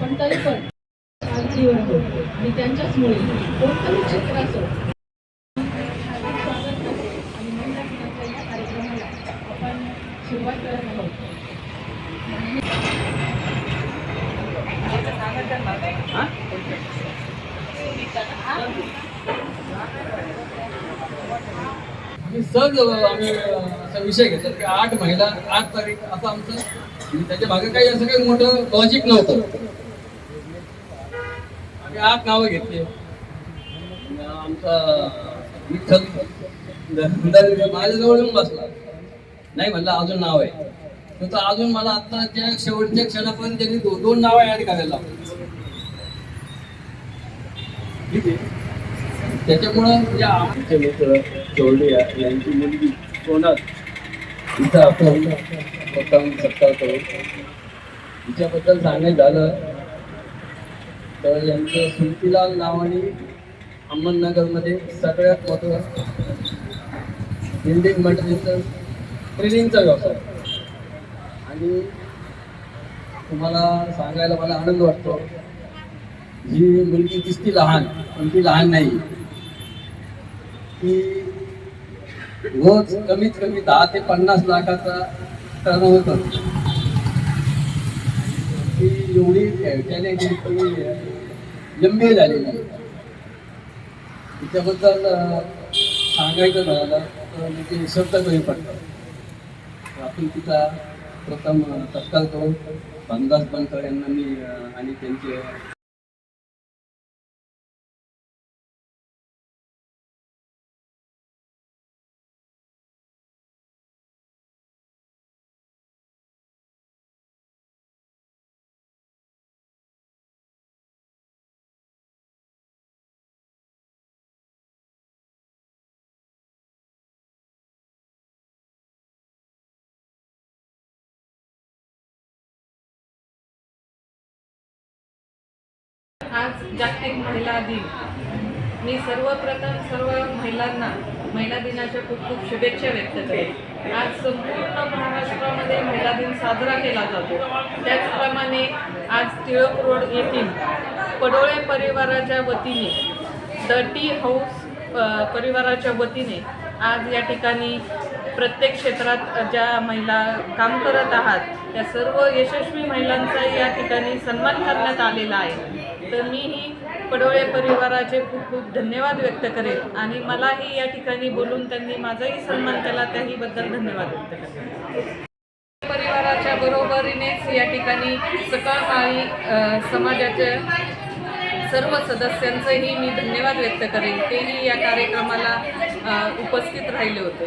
पण तरी पण जीवन त्यांच्याच मुळे कोणतंही क्षेत्र असो स्वागत करते आणि महिला दिनाच्या या कार्यक्रमाला आपण सुरुवात करत आहोत मी सहज आम्ही असा विषय घेतला की आठ महिला आठ तारीख असं आमचं. त्याच्यामागे काही असं काही मोठं लॉजिक नव्हतं. आम्ही आठ नावं घेतली. आमचा विठ्ठल माझ्याजवळ येऊन बसला. नाही म्हणलं अजून नाव आहे. तर अजून मला आत्ताच्या शेवटच्या क्षणापर्यंत त्यांनी दोन नावं ऍड करायला लागली ठीक आहे. त्याच्यामुळं या आमचे मित्र चोरडे यांची मुलगी सोनात तिचा आपण प्रथम सत्कार करू तिच्याबद्दल सांगायचं झालं तर यांचं सुलतीलाल नावाने अहमदनगरमध्ये सगळ्यात मोठं बिल्डिंग मटेरियलचं ट्रेनिंगचा व्यवसाय. आणि तुम्हाला सांगायला मला आनंद वाटतो. ही मुलगी दिसती लहान पण ती लहान नाही. की रोज कमीत कमी दहा ते पन्नास लाखाचा टर्न करते ती एवढी टॅलेंटेड लंबी झालेली आहे. तिच्याबद्दल सांगायचं झालं तर म्हणजे शब्द कमी पडतात आपण तिचा प्रथम तत्काल सत्कार करू भानदास बनकर यांना मी आणि त्यांचे आज जागतिक महिला दिन. मी सर्वप्रथम सर्व महिलांना महिला दिनाच्या खूप खूप शुभेच्छा व्यक्त करेन. आज संपूर्ण महाराष्ट्रामध्ये महिला दिन साजरा केला जातो. त्याचप्रमाणे आज टिळक रोड येथील पडोळे परिवाराच्या वतीने द टी हाऊस परिवाराच्या वतीने आज या ठिकाणी प्रत्येक क्षेत्रात ज्या महिला काम करत आहात त्या सर्व यशस्वी महिलांचा या ठिकाणी सन्मान करण्यात आलेला आहे. तर मीही पडोळे परिवाराचे खूप खूप धन्यवाद व्यक्त करेन आणि मलाही या ठिकाणी बोलून त्यांनी माझाही सन्मान केला त्याहीबद्दल धन्यवाद व्यक्त परिवाराच्या बरोबरीनेच या ठिकाणी सकाळकाळी समाजाच्या सर्व सदस्यांचंही मी धन्यवाद व्यक्त करेन. तेही या कार्यक्रमाला उपस्थित राहिले होते.